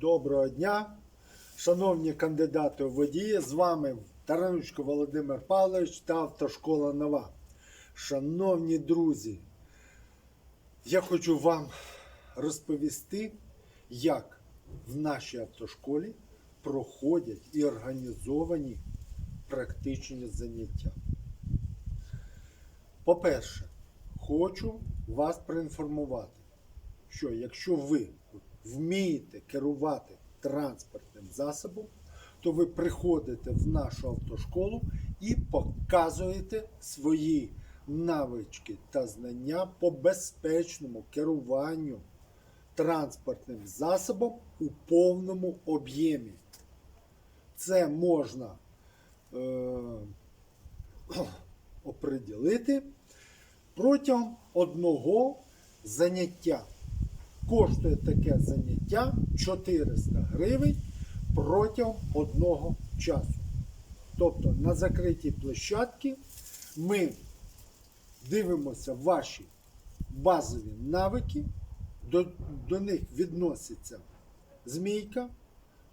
Доброго дня, шановні кандидати у водії, з вами Таранучко Володимир Павлович та автошкола Нова. Шановні друзі, я хочу вам розповісти, як в нашій автошколі проходять і організовані практичні заняття. По-перше, хочу вас проінформувати, що якщо ви вмієте керувати транспортним засобом, то ви приходите в нашу автошколу і показуєте свої навички та знання по безпечному керуванню транспортним засобом у повному об'ємі. Це можна е, оприділити протягом одного заняття. Коштує таке заняття 400 гривень протягом одного часу. Тобто на закритій площадці ми дивимося ваші базові навики, до, до них відноситься змійка,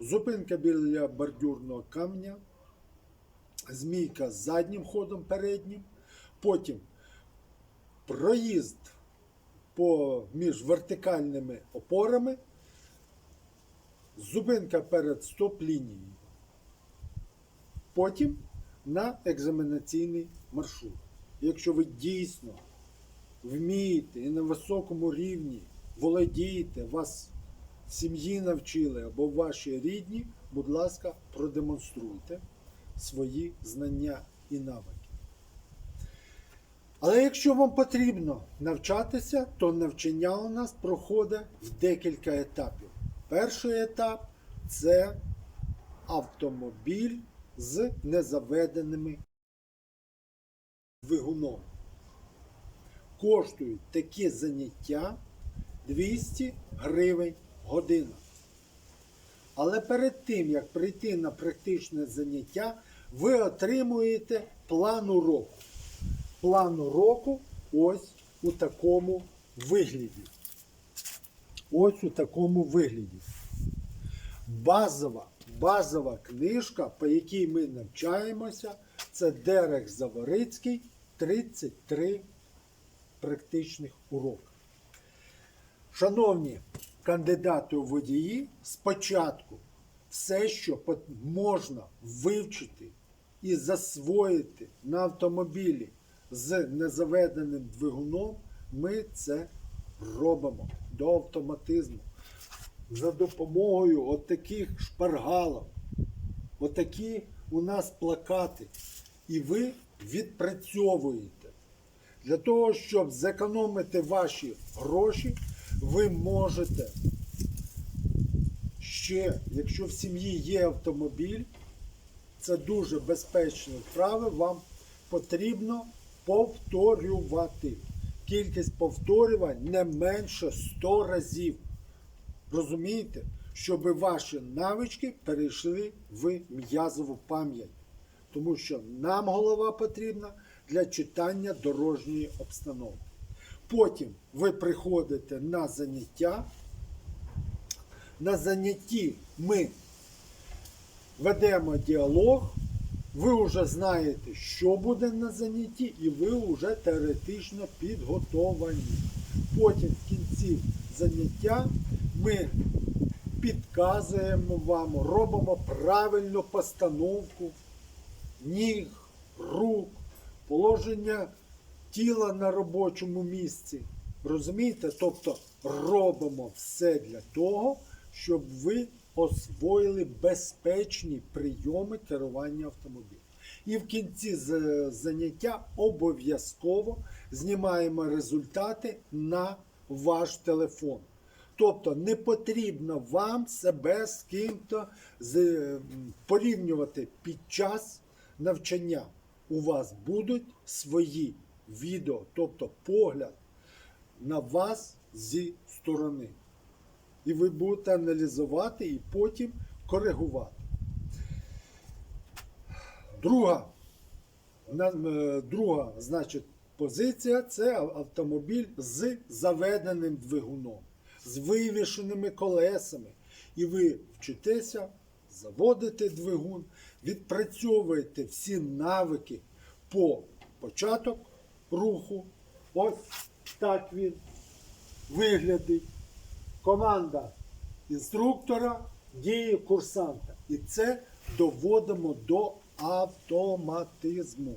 зупинка біля бордюрного камня, змійка з заднім ходом переднім, потім проїзд по, між вертикальними опорами, зупинка перед стоп-лінією. Потім на екзаменаційний маршрут. Якщо ви дійсно вмієте і на високому рівні володієте, вас в сім'ї навчили або ваші рідні, будь ласка, продемонструйте свої знання і навики. Але якщо вам потрібно навчатися, то навчання у нас проходить в декілька етапів. Перший етап це автомобіль з незаведеними двигуном. Коштують такі заняття 200 гривень година. Але перед тим, як прийти на практичне заняття, ви отримуєте план уроку план уроку ось у такому вигляді. Ось у такому вигляді. Базова, базова книжка, по якій ми навчаємося, це Дерех Заворицький, 33 практичних уроки. Шановні кандидати у водії, спочатку все, що можна вивчити і засвоїти на автомобілі з незаведеним двигуном, ми це робимо до автоматизму. За допомогою отаких шпаргалок, отакі у нас плакати. І ви відпрацьовуєте. Для того, щоб зекономити ваші гроші, ви можете ще, якщо в сім'ї є автомобіль, це дуже безпечне вправи, вам потрібно повторювати. Кількість повторювань не менше 100 разів. Розумієте? Щоб ваші навички перейшли в м'язову пам'ять. Тому що нам голова потрібна для читання дорожньої обстановки. Потім ви приходите на заняття. На занятті ми ведемо діалог, ви вже знаєте, що буде на занятті, і ви вже теоретично підготовані. Потім в кінці заняття ми підказуємо вам, робимо правильну постановку ніг, рук, положення тіла на робочому місці. Розумієте? Тобто робимо все для того, щоб ви освоїли безпечні прийоми керування автомобілем. І в кінці заняття обов'язково знімаємо результати на ваш телефон. Тобто не потрібно вам себе з ким-то порівнювати під час навчання. У вас будуть свої відео, тобто погляд на вас зі сторони. І ви будете аналізувати і потім коригувати. Друга, е, друга значить, позиція це автомобіль з заведеним двигуном, з вивішеними колесами і ви вчитеся заводити двигун, відпрацьовуєте всі навики по початок руху. Ось так він виглядить. Команда інструктора, дії курсанта. І це доводимо до автоматизму.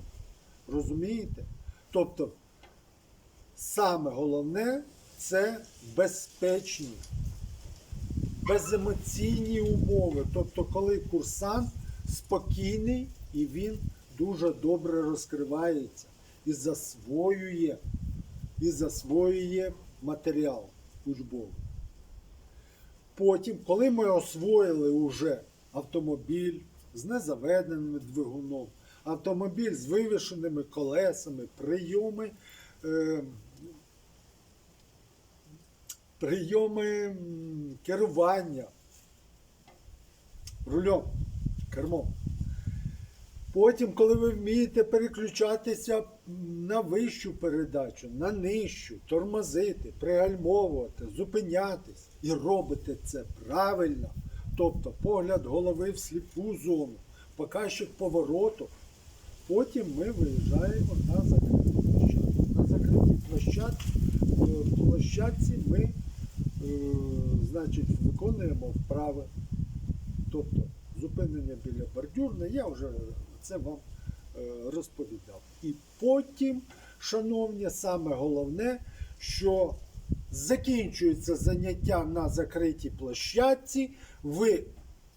Розумієте? Тобто, саме головне це безпечні, беземоційні умови. Тобто, коли курсант спокійний і він дуже добре розкривається і засвоює, і засвоює матеріал учбовий. Потім, коли ми освоїли уже автомобіль з незаведеним двигуном, автомобіль з вивішеними колесами, прийоми, е, прийоми керування рульом, кермом. Потім, коли ви вмієте переключатися на вищу передачу, на нижчу, тормозити, пригальмовувати, зупинятись і робите це правильно, тобто погляд голови в сліпу зону, показчик повороту, потім ми виїжджаємо на закриту площадку. На закритій площадці, е, площадці ми е, значить, виконуємо вправи. Тобто зупинення біля бордюрної, я вже це вам е, розповідав. І потім, шановні, саме головне, що закінчується заняття на закритій площадці, ви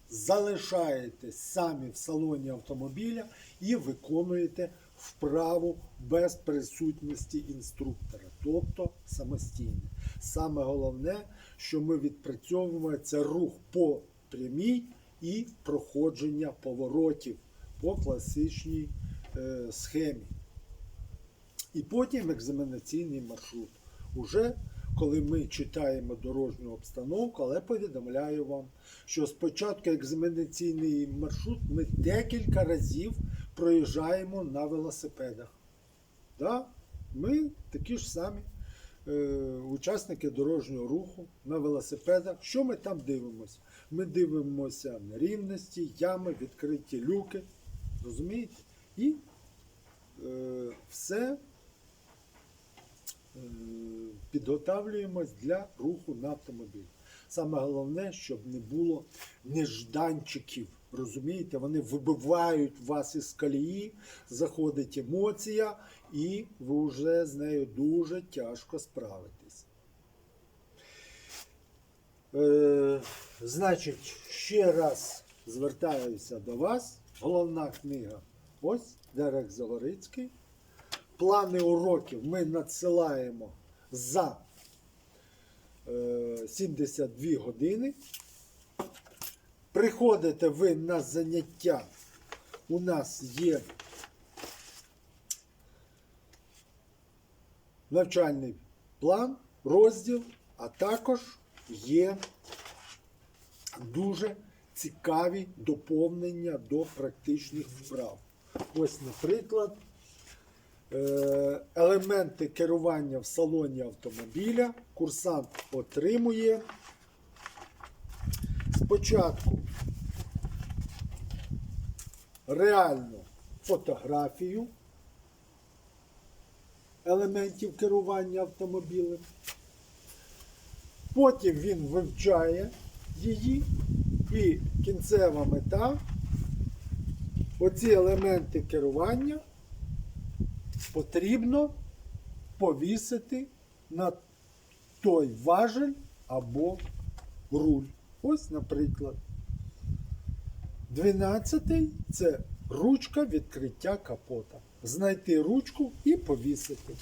залишаєтесь самі в салоні автомобіля і виконуєте вправу без присутності інструктора, тобто самостійно. Саме головне, що ми відпрацьовуємо, це рух по прямій і проходження поворотів по класичній е, схемі. І потім екзаменаційний маршрут. Уже коли ми читаємо дорожню обстановку, але повідомляю вам, що спочатку екзаменаційний маршрут ми декілька разів проїжджаємо на велосипедах. Да? Ми такі ж самі е, учасники дорожнього руху на велосипедах. Що ми там дивимося? Ми дивимося на рівності, ями, відкриті люки. Розумієте? І е, все е, підготавлюємось для руху на автомобіль. Саме головне, щоб не було нежданчиків. Розумієте, вони вибивають вас із колії, заходить емоція, і ви вже з нею дуже тяжко справитесь. Е, значить, ще раз звертаюся до вас. Головна книга. Ось Дерек Заворицький. Плани уроків ми надсилаємо за е, 72 години. Приходите ви на заняття. У нас є навчальний план, розділ, а також є дуже цікаві доповнення до практичних вправ. Ось, наприклад, е, елементи керування в салоні автомобіля курсант отримує спочатку реальну фотографію елементів керування автомобілем. Потім він вивчає її і кінцева мета оці елементи керування потрібно повісити на той важель або руль. Ось, наприклад, 12 це ручка відкриття капота. Знайти ручку і повісити.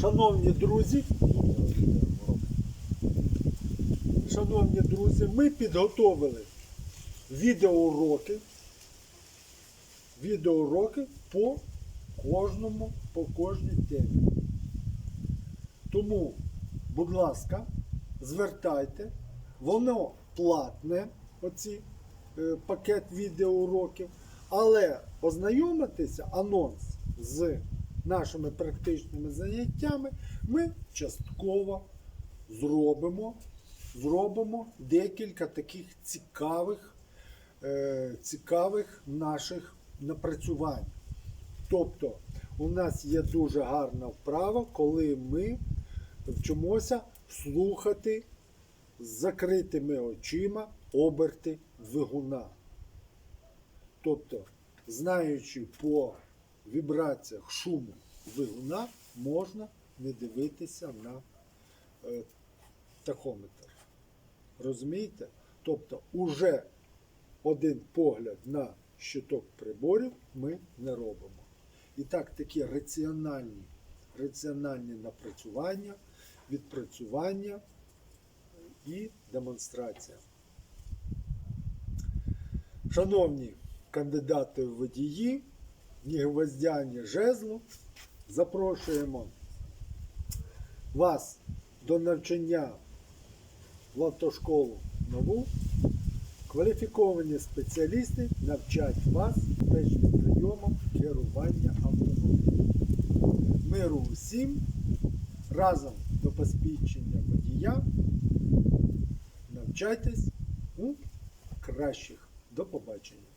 Шановні друзі, шановні друзі, ми підготовили відеоуроки, відеоуроки по кожному, по кожній темі. Тому, будь ласка, звертайте, воно платне, оці е, пакет відеоуроків, але ознайомитися анонс з нашими практичними заняттями ми частково зробимо зробимо декілька таких цікавих, е, цікавих наших напрацювань. Тобто, у нас є дуже гарна вправа, коли ми вчимося слухати з закритими очима оберти двигуна. Тобто, знаючи по вібраціях шуму двигуна, можна не дивитися на е, тахометр. Розумієте? Тобто, уже один погляд на щиток приборів ми не робимо. І так, такі раціональні, раціональні напрацювання, відпрацювання і демонстрація. Шановні кандидати в водії, ні гвоздя, жезлу, запрошуємо вас до навчання в автошколу нову. Кваліфіковані спеціалісти навчать вас технічним прийомом керування автомобілем. Миру усім разом до посвідчення водія. Навчайтесь у кращих. До побачення.